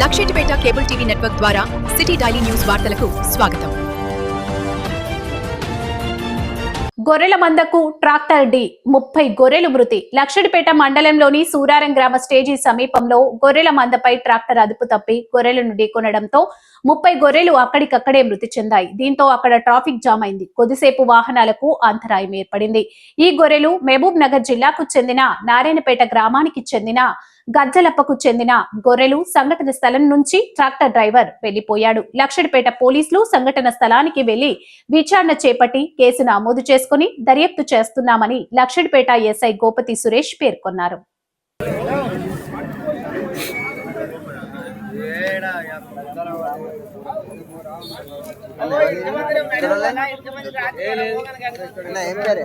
Luxettipet cable TV network ద్వారా city daily news వార్తలకు స్వాగతం. గొర్రెల మందకు ట్రాక్టర్ డి ముప్పై గొర్రెలు మృతి. లక్షడిపేట మండలంలోని సూరారం గ్రామ స్టేజీ సమీపంలో గొర్రెల మందపై ట్రాక్టర్ అదుపు తప్పి గొర్రెలను ఢీకొనడంతో ముప్పై గొర్రెలు అక్కడికక్కడే మృతి చెందాయి. దీంతో అక్కడ ట్రాఫిక్ జామ్ అయింది. కొద్దిసేపు వాహనాలకు అంతరాయం ఏర్పడింది. ఈ గొర్రెలు మహబూబ్ నగర్ జిల్లాకు చెందిన నారాయణపేట గ్రామానికి చెందిన గజ్జలప్పకు చెందిన గొర్రెలు సంఘటన స్థలం నుంచి ట్రాక్టర్ డ్రైవర్ వెళ్ళిపోయాడు లక్షడిపేట పోలీసులు సంఘటన స్థలానికి వెళ్ళి విచారణ చేపట్టి కేసు నమోదు చేసుకుని దర్యాప్తు చేస్తున్నామని లక్షడిపేట ఎస్ఐ గోపతి సురేష్ పేర్కొన్నారు. ఏం పేరే?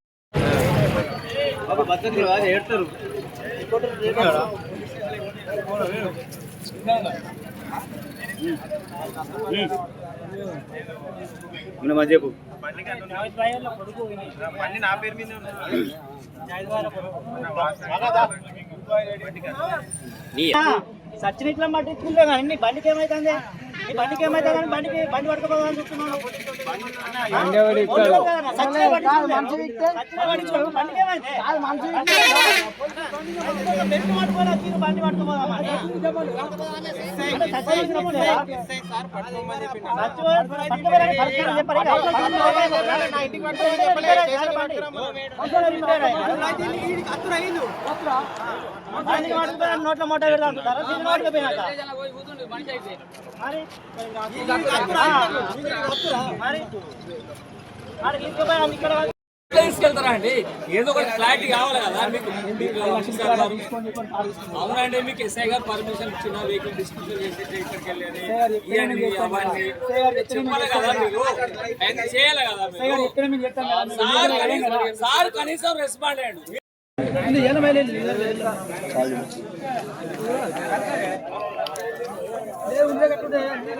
మధ్యపు బండి నా పేరు మీద సచిన ఇట్లా పట్టించుకుంటే కానీ నీ బండికి ఏమైతుంది నీ బండికి ఏమైతుంది కానీ బండికి బండి పట్టుకోపోదని చూస్తున్నాను. బండి పట్టుకోపోదామా నోట్ల మూట దీన్ని తీసుకెళ్తారా అండి ఏదో ఒకటి క్లారిటీ కావాలి కదా. మీకు. అవునండి మీకు ఎస్ఐ గారు పర్మిషన్ ఇచ్చిన వెహికల్ డిస్ట్రిబ్యూషన్ చేసి ఇక్కడికి వెళ్ళేది. ఇవన్నీ అవన్నీ. చెప్పాలి కదా మీరు. ఆయన చేయాలి కదా మీరు. సార్ కనీసం- సార్ కనీసం రెస్పాండ్ అయ్యండి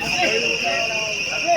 అమ్ముతున్నాడుగా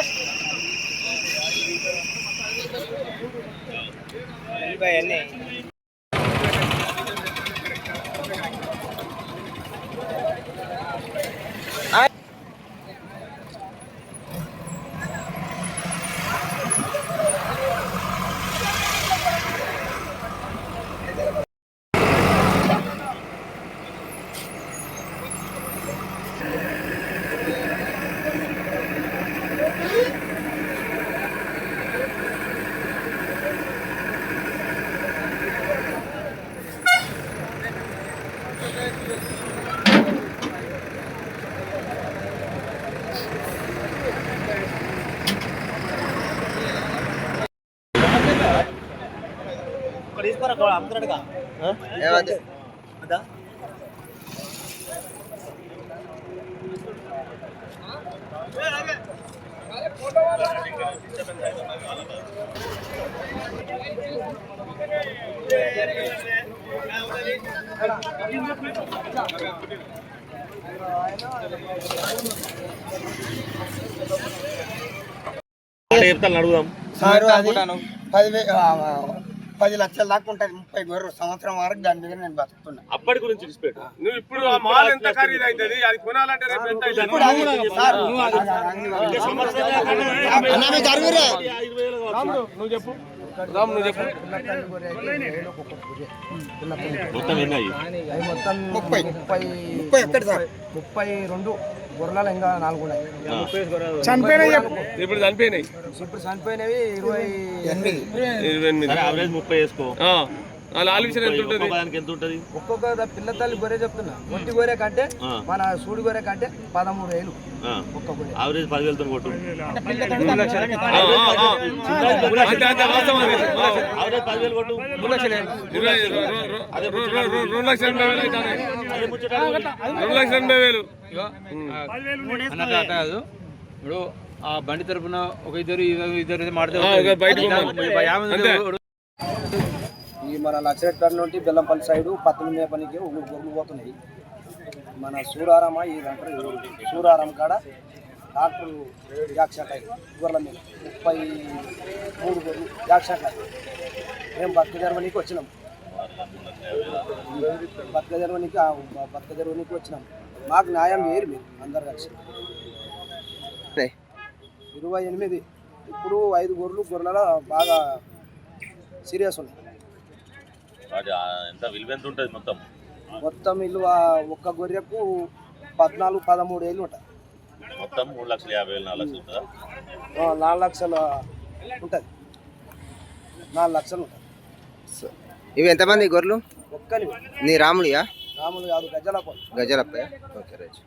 చెప్తాను అడుగుదాం. సార్ అది పది లక్షల దాకా ఉంటుంది ముప్పై గొర్రెలు సంవత్సరం వరకు దాని మీద నేను బతుకుతున్నా. అప్పటి గురించి ఇచ్చిపెట్టు నువ్వు ఇప్పుడు ఆ మాల్ ఎంత ఖరీదు అవుతుంది అది కొనాలంటే రేపు ఎంత అవుతుంది? ఇప్పుడు అది- సార్, అది అంగడి వాళ్ళు. అన్న మీకు అరుగురే నువ్వు చెప్పు రామ్ నువ్వు చెప్పు. మొత్తం ఎన్ని అయ్యి మొత్తం ముప్పై. ముప్పై ముప్పై ఎక్కడ సార్. ముప్పై రెండు. గొర్రెలు ఇంకా నాలుగు ఉన్నాయి. ఇప్పుడు చనిపోయినాయి. ఇప్పుడు చనిపోయినవి ఇరవై ఎనిమిది. ఇరవై ఎనిమిది. ముప్పై వేసుకో. ఆలోచన ఎంత ఉంటుంది? ఎంత ఉంటుంది ఒక్కొక్క పిల్ల తల్లి గొర్రె చెప్తున్నా. ఒంటి గొర్రె కంటే. మన సూడి గొర్రె కంటే పదమూడు వేలు. ఒక్క గొర్రె. యావరేజ్ పదివేలతో కొట్టు. ఆ, ఆ, ఆ. అంతే, అంతే, వాస్తవం అది. యావరేజ్ పదివేలు కొట్టు. రెండు లక్షల. రెండు లక్షల ఎనభై వేలు. అన్నట్టు అట్లా కాదు. ఇప్పుడు ఆ బండి తరపున ఒక ఇద్దరు ఇద్దరు. ఈ మన లక్షరెడ్డి నుండి బెల్లంపల్లి సైడు పత్తుల మేపనికి ఊరు గొర్రెలు పోతున్నాయి. మన సూరారామ ఈ అంటారు సూరారం కాడ డాక్టర్ జాక్షాకాయ గొర్రెల మీద ముప్పై మూడు గొర్రెలు జాక్షాకాయ మేము బతుక జర్మనీకి వచ్చినాం. బతుక జర్మనీకి ఆ, బతుక జర్మనీకి వచ్చినాం. మాకు న్యాయం వేరు మీరు అందరు కలిసి. ఇరవై ఎనిమిది. ఇప్పుడు ఐదు గొర్రెలు గొర్రెల బాగా సీరియస్ ఉన్నాయి. ఎంత విలువ ఎంత ఉంటుంది మొత్తం? మొత్తం ఇల్లు ఆ ఒక్క గొర్రెకు పద్నాలుగు పదమూడు ఏళ్ళు ఉంటాయి. మొత్తం మూడు లక్షల యాభై వేలు నాలుగు లక్షలు ఉంటుందా? నాలుగు లక్షలు ఉంటుంది. నాలుగు లక్షలు ఉంటాయి. ఇవి ఎంతమంది గొర్రెలు? నీ రాముడియా? రాములు కాదు గజల గజలప్పయ్య ఓకే రైట్.